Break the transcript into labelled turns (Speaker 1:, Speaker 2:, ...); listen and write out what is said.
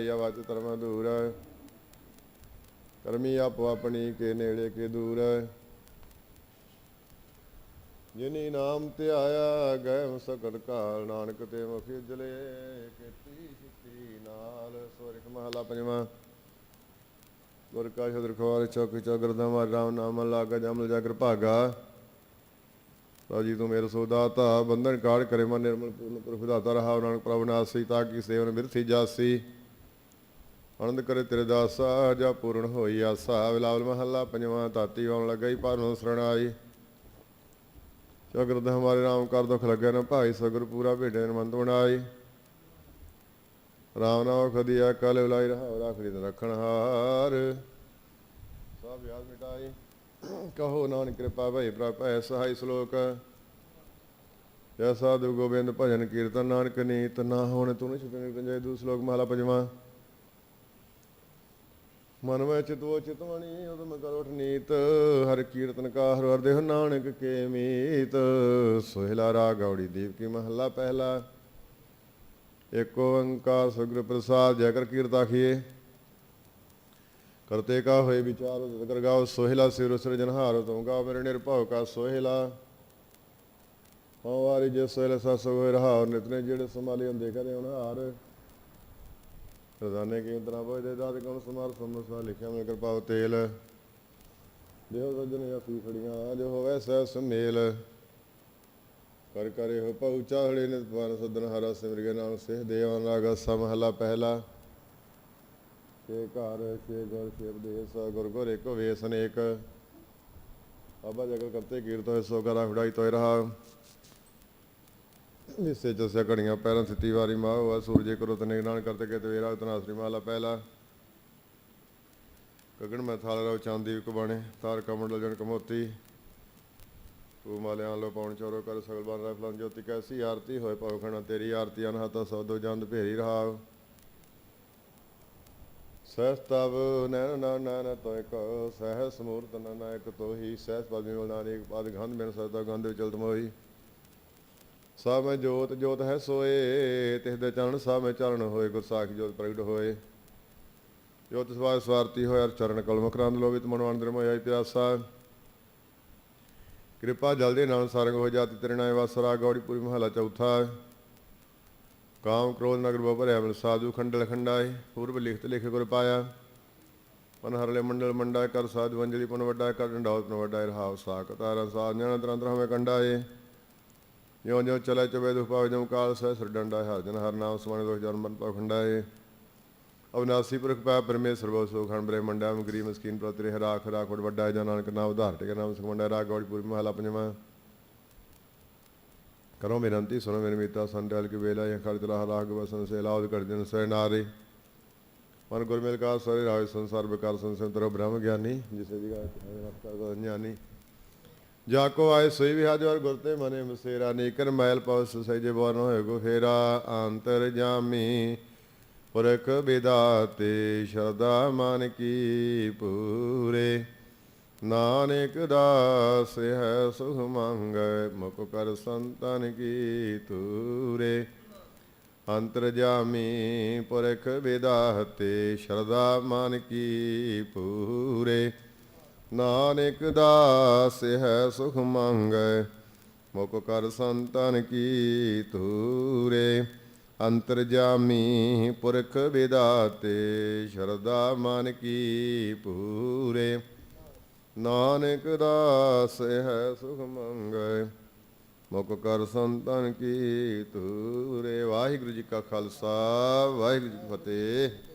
Speaker 1: ਆਇਆ ਵਾਚ ਧਰਮ ਦੂਰ ਕਰਮੀ ਆਪੋ ਆਪਣੀ, ਕੇ ਨੇੜੇ ਕੇ ਦੂਰ ਜਿਨੀ ਨਾਮ ਤੇ ਆਇਆ ਗਏ ਸਕਟ ਕਾਲ ਨਾਨਕ ਤੇ ਮੁਖ ਉਜਲੇ ਕੀਤੀ ਸਿੱਤੀ ਨਾਲ। ਸੋਰਿਖ ਮਹਲਾ ਪੰਜਵਾਂ। ਗੁਰ ਕਾ ਸ਼ਬਦ ਖਵਾਰ ਚੌਕ ਚੌਗਰ ਦਾ ਰਾਮ ਨਾਮ ਲਾਗਾ ਜਮਲ ਜਾਗਰ ਭਾਗਾ। ਤਾਂ ਤੂੰ ਮੇਰੇ ਸੋ ਦਾਤਾ, ਬੰਧਨ ਕਾੜ ਕਰੇ ਮਨ ਨਿਰਮਲ, ਪੂਰਨ ਪ੍ਰਭੂ ਦਾਤਾ ਰਹਾ ਨਾਨਕ ਪ੍ਰਭੂ ਨਾਸੀ, ਤਾਂ ਕੀ ਸੇਵਨ ਬਿਰਥੀ ਜਾਸੀ। ਆਨੰਦ ਕਰੇ ਤੇਰੇ ਦਾਸਾ ਜਾ ਪੂਰਨ ਹੋਈ ਆਸਾ। ਵਿਲਾਵਲ ਮਹੱਲਾ ਪੰਜਵਾਂ ਤਾਤੀ ਆਉਣ ਲੱਗਾ ਹੀ ਪਰਨੋਂ ਸਰਣਾਈ ਚਗਰਦ ਹਮਾਰੇ ਰਾਮ ਕਰ ਦੁਖ ਲੱਗਿਆ ਨਾ ਭਾਈ, ਸਗਰ ਪੂਰਾ ਭੇਡੇ ਨਮੰਤ ਬਣਾਈ। ਰਾਮ ਨਾਮ ਖਦੀਆ ਕਲ ਉਲਾਈ ਰਹਾ ਰਾਖੜੀ ਰੱਖਣ ਹਾਰ। ਸਭ ਯਾਦ ਮਿਟਾਈ। ਕਹੋ ਨਾਨਕ ਕਿਰਪਾ ਭਈ ਪ੍ਰਭੈ ਸਹਾਈ ਸ਼ਲੋਕ। ਜੈ ਸਾਧੂ ਗੋਬਿੰਦ ਭਜਨ ਕੀਰਤਨ, ਨਾਨਕ ਨੀਤ ਨਾ ਹੋਣ, ਤੂੰ ਛੁਪੇ ਪੰਜੇ ਦੂ ਸ਼ਲੋਕ ਮਹਲਾ ਪੰਜਵਾਂ। ਮਨ ਵਿੱਚ ਚਿਤਵੋ ਚਿਤਵਣੀ ਉਦਮ ਕਰੋਠ ਨੀਤ ਹਰ ਕੀਰਤਨ ਕਾ ਹਰ ਹਰ ਦੇਹ ਨਾਨਕ ਕੇ ਮੀਤ। ਸੋਹਿਲਾ ਰਾਗ ਗੌੜੀ ਦੀਪ ਕੀ ਮਹੱਲਾ ਪਹਿਲਾ। ਏਕ ਓੰਕਾਰ ਸਗੁਰ ਪ੍ਰਸਾਦ ਜੈ ਕਰ ਕੀਰਤਾ ਖੀਏ ਕਰਤੇ ਕਾ ਹੋਏ ਵਿਚਾਰ, ਉਦਤ ਕਰ ਗਾਓ। ਸੋਹਿਲਾ ਸਿਰ ਜਨਹਾਰ ਤੁਮ ਗਾ ਮੇਰੇ ਨਿਰਭਉ ਕਾ ਸੋਹਿਲਾ। ਹਉ ਜੇ ਸੋਹਿਲਾ ਸਸ ਹੋਏ ਰਹਾ ਨਿਤਨੇ ਜਿਹੜੇ ਸੰਭਾਲੇ ਹੁੰਦੇ ਕਰੇ ਹੁਣ ਹਾਰ ਰਜ਼ਾਨੇ ਕੀ ਉਤਰਾ ਬੋਇ ਦੇ ਦਾਤ ਕਉ ਸਮਾਰ ਸਮਸਾ ਲਿਖਿਆ ਮੈਂ ਕਿਰਪਾ ਤੇਲ ਦੇਹ ਸੱਜਣ ਆਪੀ ਖੜੀਆਂ ਜੋ ਹੋਵੇ ਸਹਿ ਸੁਮੇਲ। ਕਰ ਕਰੇ ਹੋ ਪਉ ਚਾਹੜੇ ਨਿਤ ਪਾਨ ਸਦਨ ਹਰਾ ਸਿਮਰਗੇ ਨਾਮ ਸਿਹ ਦੇਵਾਨ ਰਾਗਾ ਸਮਹਲਾ ਪਹਿਲਾ। ਛੇ ਘਰ, ਛੇ ਗੁਰ, ਛੇ ਉਪਦੇਸ, ਗੁਰ ਗੁਰ ਇੱਕ ਵੇਸ ਅਨੇਕ ਬਾਬਾ ਜਗਤ ਕਰਤੇ ਕੀਰਤ ਸੋ ਕਰਾ ਫੜਾਈ ਤੋਇ ਰਹਾ। ਨਿਸੇ ਜਸਿਆ ਘੜੀਆਂ ਪੈਰਾਂ ਸਿੱਤੀ ਵਾਰੀ ਮਾਹ ਸੂਰਜੇ ਕਰੋ ਤਨੇ ਨਾਨ ਕਰਤੇ ਕੇ ਤਵੇਰਾ ਤਨਾਸਰੀ ਮਾਲਾ ਪਹਿਲਾ। ਗਗਨ ਮੈਂ ਥਾਲ ਰੋ ਚਾਂਦੀ ਵਿਕ ਬਣੇ ਤਾਰ ਕਮੰਡਲ ਜਨ ਕਮੋਤੀ। ਤੂੰ ਮਾਲਿਆਂ ਲੋ ਪਾਉਣ ਚੋਰੋ ਕਰ ਸਗਲ ਬਨ ਰਫਲੰ ਜੋਤੀ, ਕੈਸੀ ਆਰਤੀ ਹੋਏ ਪਉ ਖਣਾ ਤੇਰੀ ਆਰਤੀ, ਅਨਹਤਾ ਸੌਦੋ ਜੰਦ ਭੇਰੀ ਰਹਾ ਸਹਿਸ ਤਵ ਨੈਣ ਨਾ ਨੈਣ ਤੋਇ ਕੋ ਸਹਿਸ ਮੂਰਤ ਨ ਨਾਇਕ ਤੋਹੀ, ਸਹਿਸ ਪਦ ਨਾਨਕ ਪਦ ਗੰਧ ਬਿਨ ਸਦਾ ਗੰਧ ਵਿਚਲਤ ਮੋਹੀ ਸਭ ਮੈਂ ਜੋਤ ਜੋਤ ਹੈ ਸੋਏ, ਤਿਸ ਦੇ ਚਰਨ ਸਭ ਮੈਂ ਚਰਨ ਹੋਏ ਗੁਰਸਾਖ ਜੋਤ ਪ੍ਰਗਟ ਹੋਏ। ਜੋਤ ਸਵਾਰ ਸਵਾਰਤੀ ਹੋਇ ਅਰ ਚਰਨ ਕਲ ਮਕਰੰਦ ਲੋਭਿਤ ਮਨਵਾਨ ਦਰਮਿ ਆਈ ਪਿਆਸਾ। ਕਿਰਪਾ ਜਲ ਦੇ ਨਾਮ ਸਰੰਗ ਹੋ ਜਾਤੀ ਤੇਰੇ ਨਾਮ ਵਸਰਾ ਗੌੜੀ ਪੂਰੀ ਮਹਲਾ ਚੌਥਾ। ਕਾਮ ਕ੍ਰੋਧ ਨਗਰ ਬਪਰਿਆ ਮਨ ਸਾਧੂ ਖੰਡਲ ਖੰਡਾਏ, ਪੂਰਬ ਲਿਖਤ ਲਿਖ ਗੁਰ ਪਾਇਆ। ਮਨ ਹਰਲੇ ਮੰਡਲ ਮੰਡਾ ਕਰ ਸਾਧੂ ਅੰਜਲੀ ਪਨ ਵੱਡਾ, ਕਰ ਡੰਡਾਉਤ ਨ ਵੱਡਾ ਰਹਾਉ ਸਾਖ ਤਾਰਾ ਸਾਧ ਜਨ ਅੰਤਰ ਅੰਤਰ ਹਮੇ ਕੰਡਾਏ। ਜਿਉ ਜਿਉ ਚਲੇ ਚਵੇ ਦੁਖ ਪਾਵੇ ਜਮ ਕਾਲ ਸਹਿ ਸਰ ਡੰਡਾ ਹਰ ਜਨ ਹਰ ਨਾਮ ਸਮਾਨ ਦੋਖ ਜਨਮ ਮਨ ਪਾ ਖੰਡਾਏ ਅਵਨਾਸੀ ਪੁਰਖ ਪਾ ਪਰਮੇਸ਼ਰ ਬੋ ਸੋ ਖੰਡ ਬ੍ਰਹਮੰਡਾ ਮੰਡਾ ਮਗਰੀ ਮਸਕੀਨ ਪ੍ਰਤਿ ਹਰਾਖ ਰਾਖ ਵਡ ਵੱਡਾ ਜਨ ਨਾਨਕ ਨਾਮ ਉਧਾਰ ਟਿਕ ਨਾਮ ਸੁਖਮੰਡਾ ਰਾਗ ਗੌੜੀ ਪੂਰੀ ਮਹਲਾ ਪੰਜਵਾਂ। ਕਰੋ ਬੇਨੰਤੀ, ਸੁਣੋ ਮੇਰੇ ਮੀਤਾ ਸੰਤਲ ਕੀ ਵੇਲਾ ਇਹ ਖਰਚ ਲਾ ਰਾਗ ਬਸਨ ਸੇ, ਲਾਉਦ ਕਰ ਦਿਨ ਸੇ ਨਾਰੇ ਮਨ ਗੁਰ ਮਿਲ ਕਾ ਸਾਰੇ ਰਾਜ ਸੰਸਾਰ ਵਿਕਾਰ ਸੰਸਨ ਤਰੋ ਬ੍ਰਹਮ ਜਾਕੋ ਆਏ ਸੋਈ ਵਿਹਾਜ ਔਰ ਗੁਰਤੇ ਮਨੇ ਮਸੇਰਾ, ਨੇਕਰ ਮੈਲ ਪਵਸ ਸਹਿਜੇ ਬੋਰ ਨ ਹੋਏ ਗੋ ਫੇਰਾ, ਅੰਤਰ ਜਾਮੀ ਪੁਰਖ ਬਿਦਾਤੇ ਸ਼ਰਦਾ ਮਨ ਕੀ ਪੂਰੇ। ਨਾਨਕ ਦਾਸ ਹੈ ਸੁਖ ਮੰਗੈ, ਮੁਖ ਕਰ ਸੰਤਨ ਕੀ ਤੂਰੇ। ਅੰਤਰ ਜਾਮੀ ਪੁਰਖ ਵਿਦਾਤੇ ਸ਼ਰਦਾ ਮਨ ਕੀ ਪੂਰੇ। ਨਾਨਕ ਦਾਸ ਹੈ ਸੁਖ ਮੰਗੈ, ਮੁਖ ਕਰ ਸੰਤਨ ਕੀ ਤੂਰੇ ਅੰਤਰ ਜਾਮੀ ਪੁਰਖ ਵਿਦਾਤੇ ਸ਼ਰਦਾ ਮਨ ਕੀ ਪੂਰੇ ਨਾਨਕ ਦਾਸ ਹੈ ਸੁਖ ਮੰਗੈ, ਮੁਖ ਕਰ ਸੰਤਨ ਕੀ ਤੂਰੇ ਵਾਹਿਗੁਰੂ ਜੀ ਕਾ ਖਾਲਸਾ, ਵਾਹਿਗੁਰੂ ਜੀ ਕੀ ਫਤਿਹ।